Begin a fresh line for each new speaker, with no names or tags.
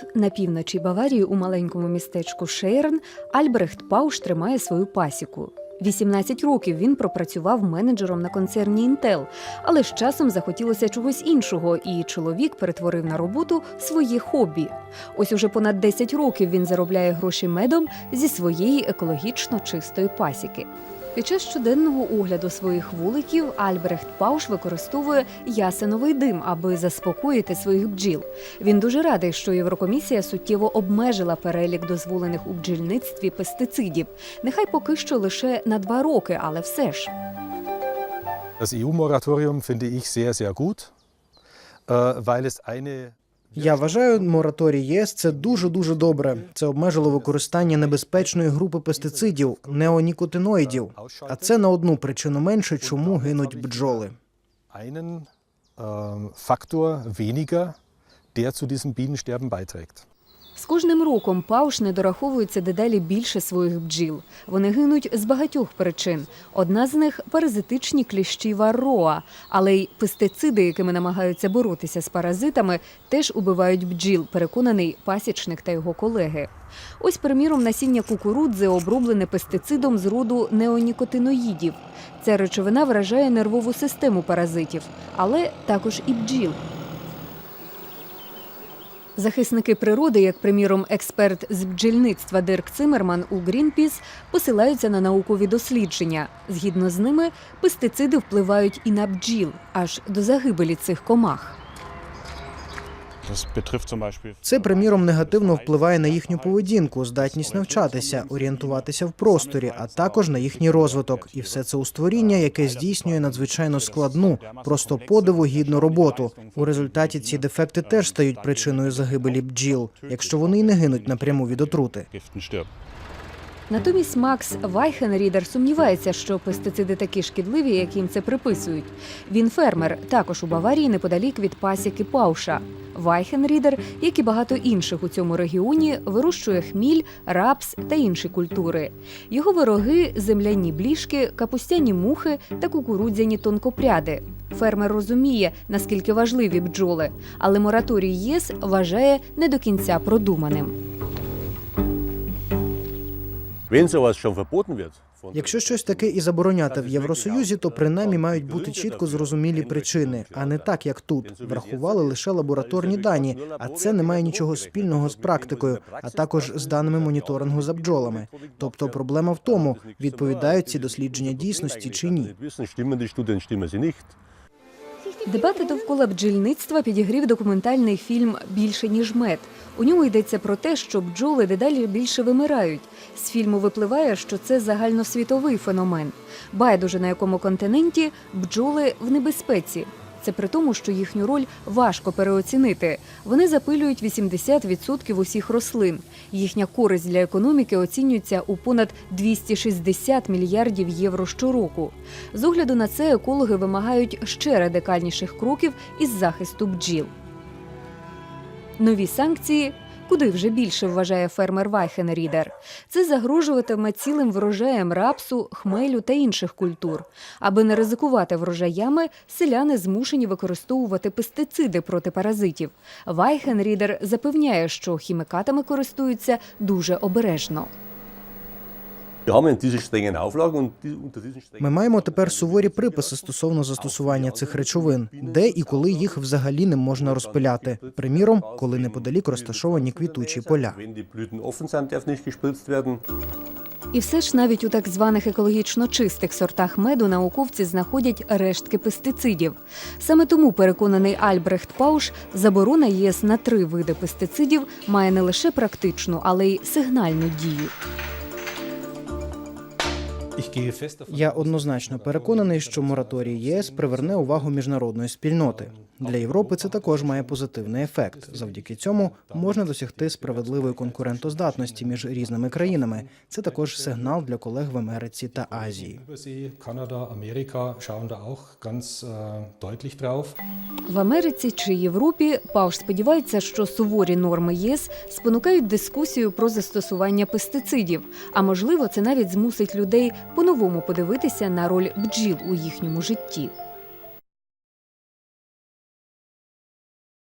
Тут, на півночі Баварії, у маленькому містечку Шейрн, Альбрехт Пауш тримає свою пасіку. 18 років він пропрацював менеджером на концерні Інтел, але з часом захотілося чогось іншого, і чоловік перетворив на роботу своє хобі. Ось уже понад 10 років він заробляє гроші медом зі своєї екологічно чистої пасіки. Під час щоденного огляду своїх вуликів Альбрехт Пауш використовує ясеновий дим, аби заспокоїти своїх бджіл. Він дуже радий, що Єврокомісія суттєво обмежила перелік дозволених у бджільництві пестицидів. Нехай поки що лише на два роки, але все ж.
Das EU-Moratorium finde ich sehr, sehr gut, äh, weil es eine
Я вважаю, мораторій ЄС це дуже дуже добре. Це обмежило використання небезпечної групи пестицидів неонікотиноїдів. А це на одну причину менше, чому гинуть бджоли.
Фактор ähm, де weniger, der zu diesem Bienensterben beiträgt.
З кожним роком Пауш не дораховується дедалі більше своїх бджіл. Вони гинуть з багатьох причин. Одна з них паразитичні кліщі варроа, але й пестициди, якими намагаються боротися з паразитами, теж убивають бджіл, переконаний пасічник та його колеги. Ось, приміром, насіння кукурудзи оброблене пестицидом з роду неонікотиноїдів. Ця речовина вражає нервову систему паразитів, але також і бджіл. Захисники природи, як приміром експерт з бджільництва Дирк Цимерман у Грінпіс, посилаються на наукові дослідження. Згідно з ними, пестициди впливають і на бджіл, аж до загибелі цих комах.
Це, приміром, негативно впливає на їхню поведінку, здатність навчатися, орієнтуватися в просторі, а також на їхній розвиток. І все це у створіння, яке здійснює надзвичайно складну, просто подиву гідну роботу. У результаті ці дефекти теж стають причиною загибелі бджіл, якщо вони й не гинуть напряму від отрути.
Натомість Макс Вайхенрідер сумнівається, що пестициди такі шкідливі, як їм це приписують. Він фермер, також у Баварії, неподалік від пасіки Пауша. Вайхенрідер, як і багато інших у цьому регіоні, вирощує хміль, рапс та інші культури. Його вироги земляні бліжки, капустяні мухи та кукурудзяні тонкопряди. Фермер розуміє, наскільки важливі бджоли, але мораторій ЄС вважає не до кінця продуманим.
Якщо щось таке і забороняти в Євросоюзі, то принаймні мають бути чітко зрозумілі причини, а не так, як тут. Врахували лише лабораторні дані, а це не має нічого спільного з практикою, а також з даними моніторингу за бджолами. Тобто проблема в тому, відповідають ці дослідження дійсності чи ні.
Дебати довкола бджільництва підігрів документальний фільм Більше ніж мед. У ньому йдеться про те, що бджоли дедалі більше вимирають. З фільму випливає, що це загальносвітовий феномен. Байдуже на якому континенті бджоли в небезпеці. Це при тому, що їхню роль важко переоцінити. Вони запилюють 80% усіх рослин. Їхня користь для економіки оцінюється у понад 260 мільярдів євро щороку. З огляду на це екологи вимагають ще радикальніших кроків із захисту бджіл. Нові санкції. Куди вже більше вважає фермер Вайхенрідер? Це загрожуватиме цілим врожаєм рапсу, хмелю та інших культур. Аби не ризикувати врожаями, селяни змушені використовувати пестициди проти паразитів. Вайхенрідер запевняє, що хімікатами користуються дуже обережно.
Ми маємо тепер суворі приписи стосовно застосування цих речовин, де і коли їх взагалі не можна розпиляти. Приміром, коли неподалік розташовані квітучі поля.
І все ж навіть у так званих екологічно чистих сортах меду науковці знаходять рештки пестицидів. Саме тому переконаний Альбрехт Пауш, заборона ЄС на три види пестицидів має не лише практичну, але й сигнальну дію.
Я однозначно переконаний, що мораторій ЄС приверне увагу міжнародної спільноти. Для Європи це також має позитивний ефект. Завдяки цьому можна досягти справедливої конкурентоздатності між різними країнами. Це також сигнал для колег в Америці та Азії.
Drauf.
В Америці чи Європі Пауш сподівається, що суворі норми ЄС спонукають дискусію про застосування пестицидів. А можливо, це навіть змусить людей по-новому подивитися на роль бджіл у їхньому житті.